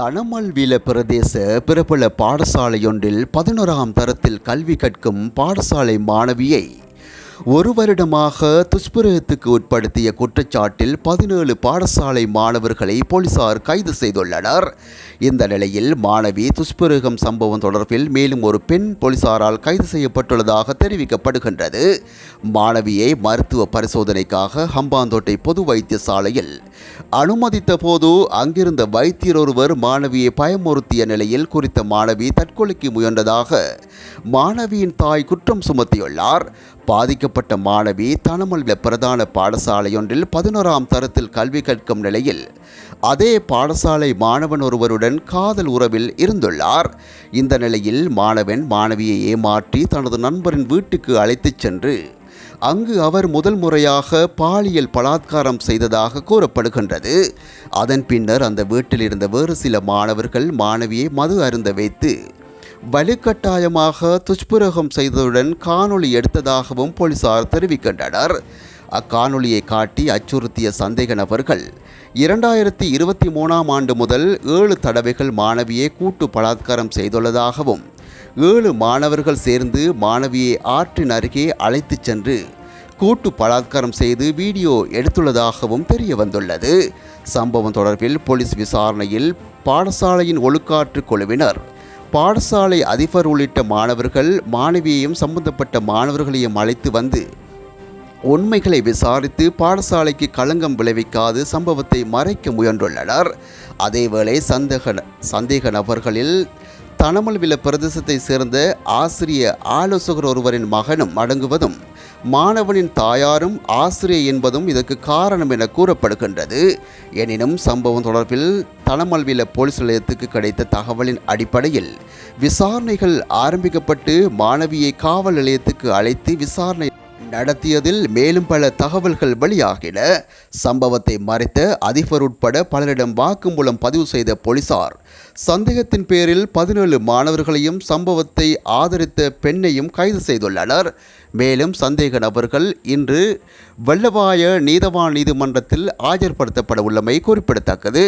தனமல்வில பிரதேச பிரபல பாடசாலையொன்றில் பதினோராம் தரத்தில் கல்வி கற்கும் பாடசாலை மாணவியை ஒரு வருடமாக துஷ்பிரயத்துக்கு உட்படுத்திய குற்றச்சாட்டில் பதினேழு பாடசாலை மாணவர்களை போலீசார் கைது செய்துள்ளனர். இந்த நிலையில் மாணவி துஷ்பிரயோகம் சம்பவம் தொடர்பில் மேலும் ஒரு பெண் போலீசாரால் கைது செய்யப்பட்டுள்ளதாக தெரிவிக்கப்படுகின்றது. மாணவியை மருத்துவ பரிசோதனைக்காக ஹம்பாந்தோட்டை பொது வைத்தியசாலையில் அனுமதித்த போது அங்கிருந்த வைத்தியர் ஒருவர் மாணவியை பயமுறுத்திய நிலையில் குறித்த மாணவி தற்கொலைக்கு முயன்றதாக மாணவியின் தாய் குற்றம் சுமத்தியுள்ளார். பாதிக்கப்பட்ட மாணவி தனமல்ல பிரதான பாடசாலையொன்றில் பதினோராம் தரத்தில் கல்வி கற்கும் நிலையில் அதே பாடசாலை மாணவன் ஒருவருடன் காதல் உறவில் இருந்துள்ளார். இந்த நிலையில் மாணவன் மாணவியை ஏமாற்றி தனது நண்பரின் வீட்டுக்கு அழைத்துச் சென்று அங்கு அவர் முதல் முறையாக பாலியல் பலாத்காரம் செய்ததாக கூறப்படுகின்றது. அதன் பின்னர் அந்த வீட்டில் இருந்த வேறு சில மாணவர்கள் மாணவியை மது அருந்த வைத்து வலுக்கட்டாயமாக துஷ்பிரகம் செய்ததுடன் காணொளி எடுத்ததாகவும் போலீசார் தெரிவிக்கின்றனர். அக்காணொளியை காட்டி அச்சுறுத்திய சந்தேக நபர்கள் இரண்டாயிரத்தி இருபத்தி மூணாம் ஆண்டு முதல் ஏழு தடவைகள் மாணவியை கூட்டு பலாத்காரம் செய்துள்ளதாகவும் ஏழு மாணவர்கள் சேர்ந்து மாணவியை ஆற்றின் அருகே அழைத்துச் சென்று கூட்டு பலாத்காரம் செய்து வீடியோ எடுத்துள்ளதாகவும் தெரிய வந்துள்ளது சம்பவம் தொடர்பில் போலீஸ் விசாரணையில் பாடசாலையின் ஒழுக்காற்று குழுவினர் பாடசாலை அதிபர் உள்ளிட்ட மாணவர்கள் மாணவியையும் சம்பந்தப்பட்ட மாணவர்களையும் அழைத்து வந்து உண்மைகளை விசாரித்து பாடசாலைக்கு களங்கம் விளைவிக்காது சம்பவத்தை மறைக்க முயன்றுள்ளனர். அதேவேளை சந்தேக சந்தேக நபர்களில் தனமல்வில பிரதேசத்தை சேர்ந்த ஆசிரிய ஆலோசகர் ஒருவரின் மகனும் அடங்குவதும் மாணவனின் தாயாரும் ஆசிரியர் என்பதும் இதற்கு காரணம் என கூறப்படுகின்றது. எனினும் சம்பவம் தொடர்பில் தனமல்வில போலீஸ் நிலையத்துக்கு கிடைத்த தகவலின் அடிப்படையில் விசாரணைகள் ஆரம்பிக்கப்பட்டு மாணவியை காவல் நிலையத்துக்கு அழைத்து விசாரணை நடத்தியதில் மேலும் பல தகவல்கள் வெளியாகின. சம்பவத்தை மறைத்த அதிபர் உட்பட பலரிடம் வாக்குமூலம் பதிவு செய்த போலீசார் சந்தேகத்தின் பேரில் பதினேழு மாணவர்களையும் சம்பவத்தை ஆதரித்த பெண்ணையும் கைது செய்துள்ளனர். மேலும் சந்தேக நபர்கள் இன்று வெள்ளவாய நீதவான் நீதிமன்றத்தில் ஆஜர்படுத்தப்பட உள்ளமை குறிப்பிடத்தக்கது.